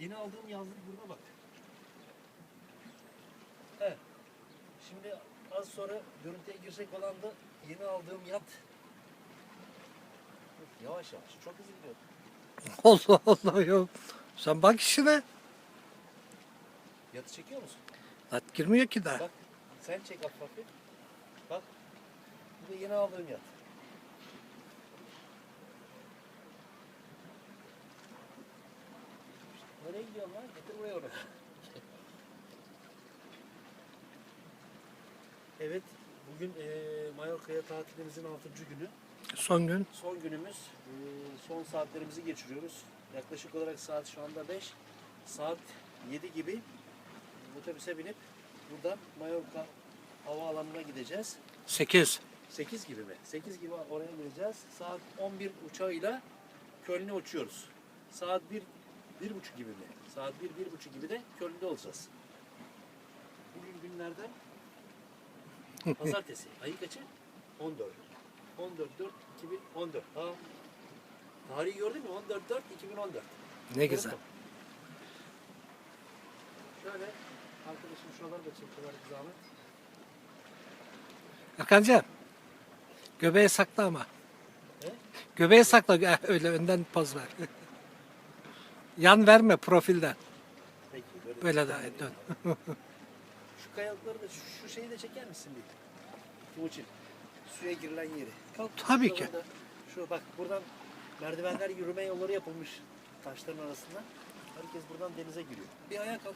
Yeni aldığım yazlık burada bak. Evet. Şimdi az sonra görüntüye girecek olan da yeni aldığım yat. Yavaş yavaş. Çok hızlı gidiyor. Allah Allah ya. Sen bak işine. Yatı çekiyor musun? At girmiyor ki daha. Bak sen çek hafif. Bak. Bu da yeni aldığım yat. Gidiyorsun lan? Getir buraya onu. evet. Bugün eee Mallorca'ya tatilimizin 6. günü. Son gün. Son günümüz. Eee, son saatlerimizi geçiriyoruz. Yaklaşık olarak saat şu anda 5. Saat 7 gibi otobüse binip buradan Mallorca havaalanına gideceğiz. 8. 8 gibi mi? 8 gibi oraya gideceğiz. Saat 11 uçağıyla Köln'e uçuyoruz. Saat 1 bir buçuk gibi mi? Saat 1 bir buçuk gibi de Köln'de olacağız. Bugün günlerden pazartesi. Ayın kaçı? 14. 14 4 2014. Tamam. Tarihi gördün mü? 14 4 2014. Ne güzel. Şöyle arkadaşım şuraları da çektiler bir zahmet. Hakan'cığım. Göbeğe sakla ama. Ne? Göbeğe sakla. Öyle önden poz ver. Yan verme profilden. Peki böyle. Böyle de dön. Şu kayalıkları da şu, şu şeyi de çeker misin bir? Timuçin. Suya girilen yeri. Kalk. Tabii ki. şuralarda- Şu bak buradan merdivenler yürüme yolları yapılmış taşların arasında. Herkes buradan denize giriyor. Bir ayağa kalk.